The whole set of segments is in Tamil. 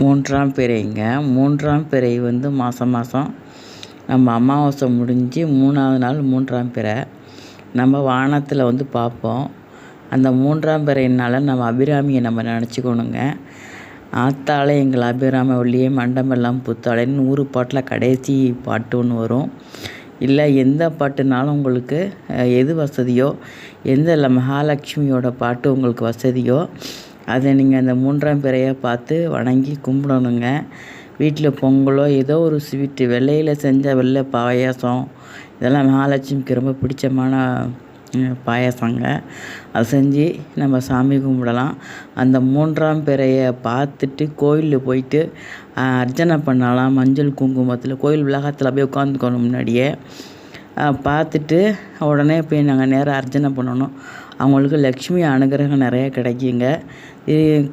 மூன்றாம் பிறைங்க. மூன்றாம் பிறை வந்து மாதம் மாதம் நம்ம அமாவாசை முடிஞ்சு மூணாவது நாள் மூன்றாம் பிறை. நம்ம வானத்தில் வந்து பார்ப்போம் அந்த மூன்றாம் பிறையினால் நம்ம அபிராமியை நம்ம நினச்சிக்கணுங்க. ஆத்தாளே எங்கள் அபிராம வள்ளியே மண்டமெல்லாம் புத்தாளேன்னு நூறு பாட்டில் கடைசி பாட்டு ஒன்று வரும். இல்லை எந்த பாட்டுனாலும் உங்களுக்கு எது வசதியோ எந்த இல்லை மகாலட்சுமியோட பாட்டு உங்களுக்கு வசதியோ அதை நீங்கள் அந்த மூன்றாம் பிறையை பார்த்து வணங்கி கும்பிடணுங்க. வீட்டில் பொங்கலோ ஏதோ ஒரு ஸ்வீட்டு வெள்ளையில் செஞ்ச வெள்ளை பாயாசம் இதெல்லாம் மகாலட்சுமிக்கு ரொம்ப பிடிச்சமான பாயாசங்க. அதை செஞ்சு நம்ம சாமி கும்பிடலாம். அந்த மூன்றாம் பிறையை பார்த்துட்டு கோயிலில் போயிட்டு அர்ச்சனை பண்ணலாம். மஞ்சள் குங்குமத்தில் கோயில் விலகத்தில் அப்படியே உட்காந்துக்கணும் முன்னாடியே. பார்த்துட்டு உடனே போய் நாங்கள் நேராக அர்ச்சனை பண்ணணும். அவங்களுக்கு லக்ஷ்மி அனுகிரகம் நிறையா கிடைக்குங்க.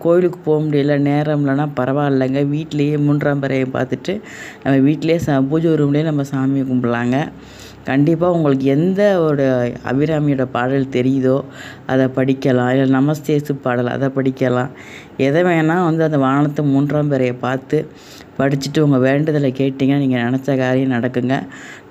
கோயிலுக்கு போக முடியல நேரம் இல்லைன்னா பரவாயில்லைங்க. வீட்லேயே மூன்றாம் பிறையை பார்த்துட்டு நம்ம வீட்டிலேயே ச பூஜை ரூம்லேயே நம்ம சாமி கும்பிடலாங்க. கண்டிப்பாக உங்களுக்கு எந்த ஒரு அபிராமியோட பாடல் தெரியுதோ அதை படிக்கலாம். இல்லை நமஸ்தேசு பாடல் அதை படிக்கலாம். எதை வேணால் வந்து அந்த வானத்தை மூன்றாம் பிறையை பார்த்து படிச்சுட்டு உங்கள் வேண்டுதலை கேட்டிங்கன்னா நீங்கள் நினச்ச காரியம் நடக்குங்க.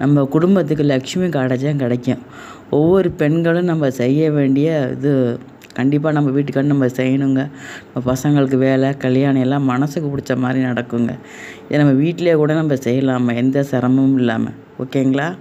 நம்ம குடும்பத்துக்கு லக்ஷ்மி காடஜம் கிடைக்கும். ஒவ்வொரு பெண்களும் நம்ம செய்ய வேண்டிய இது கண்டிப்பாக நம்ம வீட்டுக்காண்டி நம்ம செய்யணுங்க. நம்ம பசங்களுக்கு வேலை கல்யாணம் எல்லாம் மனசுக்கு பிடிச்ச மாதிரி நடக்குங்க. இதை நம்ம வீட்டிலே கூட நம்ம செய்யலாமா எந்த சிரமமும் இல்லாமல் ஓகேங்களா?